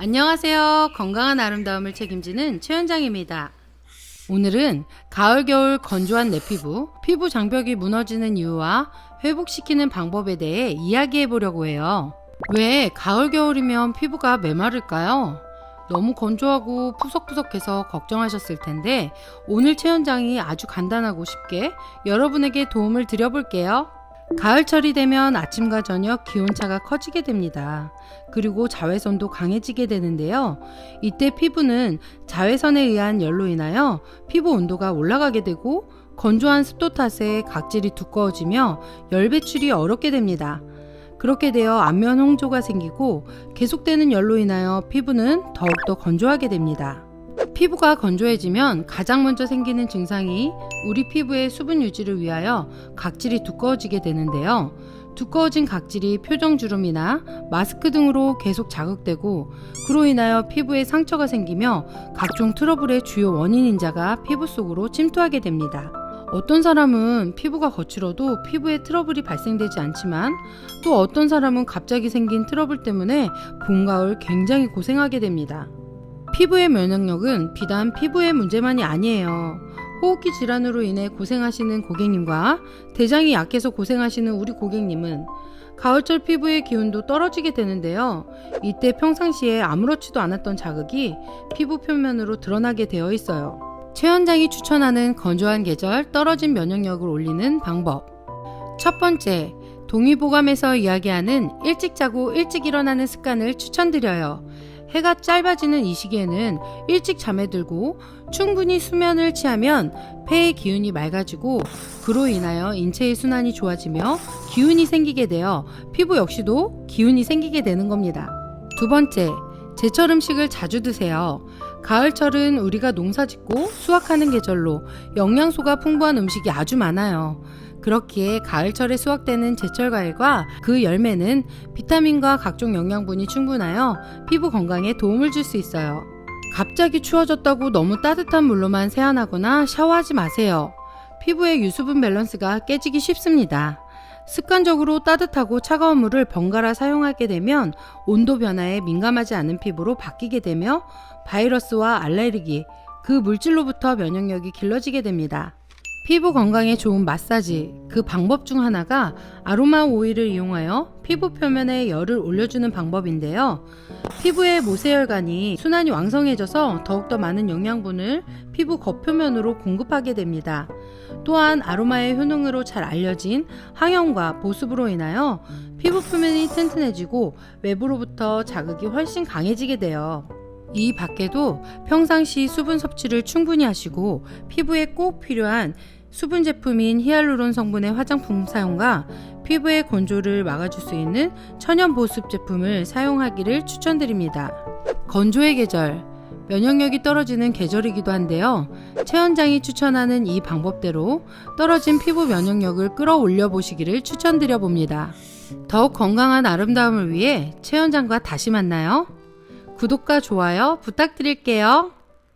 안녕하세요. 건강한 아름다움을 책임지는 최현장입니다. 오늘은 가을 겨울 건조한 내 피부, 피부 장벽이 무너지는 이유와 회복시키는 방법에 대해 이야기해 보려고 해요. 왜 가을 겨울이면 피부가 메마를까요? 너무 건조하고 푸석푸석해서 걱정하셨을 텐데 오늘 최현장이 아주 간단하고 쉽게 여러분에게 도움을 드려볼게요. 가을철이 되면 아침과 저녁 기온차가 커지게 됩니다. 그리고 자외선도 강해지게 되는데요. 이때 피부는 자외선에 의한 열로 인하여 피부 온도가 올라가게 되고 건조한 습도 탓에 각질이 두꺼워지며 열 배출이 어렵게 됩니다. 그렇게 되어 안면 홍조가 생기고 계속되는 열로 인하여 피부는 더욱더 건조하게 됩니다. 피부가 건조해지면 가장 먼저 생기는 증상이 우리 피부의 수분 유지를 위하여 각질이 두꺼워지게 되는데요. 두꺼워진 각질이 표정주름이나 마스크 등으로 계속 자극되고 그로 인하여 피부에 상처가 생기며 각종 트러블의 주요 원인인 자가 피부 속으로 침투하게 됩니다. 어떤 사람은 피부가 거칠어도 피부에 트러블이 발생되지 않지만 또 어떤 사람은 갑자기 생긴 트러블 때문에 봄, 가을 굉장히 고생하게 됩니다. 피부의 면역력은 비단 피부의 문제만이 아니에요. 호흡기 질환으로 인해 고생하시는 고객님과 대장이 약해서 고생하시는 우리 고객님은 가을철 피부의 기운도 떨어지게 되는데요. 이때 평상시에 아무렇지도 않았던 자극이 피부 표면으로 드러나게 되어 있어요. 최원장이 추천하는 건조한 계절 떨어진 면역력을 올리는 방법. 첫 번째, 동의보감에서 이야기하는 일찍 자고 일찍 일어나는 습관을 추천드려요. 해가 짧아지는 이 시기에는 일찍 잠에 들고 충분히 수면을 취하면 폐의 기운이 맑아지고 그로 인하여 인체의 순환이 좋아지며 기운이 생기게 되어 피부 역시도 기운이 생기게 되는 겁니다. 두 번째, 제철 음식을 자주 드세요. 가을철은 우리가 농사 짓고 수확하는 계절로 영양소가 풍부한 음식이 아주 많아요. 그렇기에 가을철에 수확되는 제철 과일과 그 열매는 비타민과 각종 영양분이 충분하여 피부 건강에 도움을 줄 수 있어요. 갑자기 추워졌다고 너무 따뜻한 물로만 세안하거나 샤워하지 마세요. 피부의 유수분 밸런스가 깨지기 쉽습니다. 습관적으로 따뜻하고 차가운 물을 번갈아 사용하게 되면 온도 변화에 민감하지 않은 피부로 바뀌게 되며 바이러스와 알레르기, 그 물질로부터 면역력이 길러지게 됩니다. 피부 건강에 좋은 마사지, 그 방법 중 하나가 아로마 오일을 이용하여 피부 표면에 열을 올려주는 방법인데요. 피부의 모세혈관이 순환이 왕성해져서 더욱더 많은 영양분을 피부 겉표면으로 공급하게 됩니다. 또한 아로마의 효능으로 잘 알려진 항염과 보습으로 인하여 피부 표면이 튼튼해지고 외부로부터 자극이 훨씬 강해지게 돼요. 이 밖에도 평상시 수분 섭취를 충분히 하시고 피부에 꼭 필요한 수분 제품인 히알루론 성분의 화장품 사용과 피부의 건조를 막아줄 수 있는 천연 보습 제품을 사용하기를 추천드립니다. 건조의 계절, 면역력이 떨어지는 계절이기도 한데요. 최원장이 추천하는 이 방법대로 떨어진 피부 면역력을 끌어올려 보시기를 추천드려 봅니다. 더욱 건강한 아름다움을 위해 최원장과 다시 만나요. 구독과 좋아요 부탁드릴게요.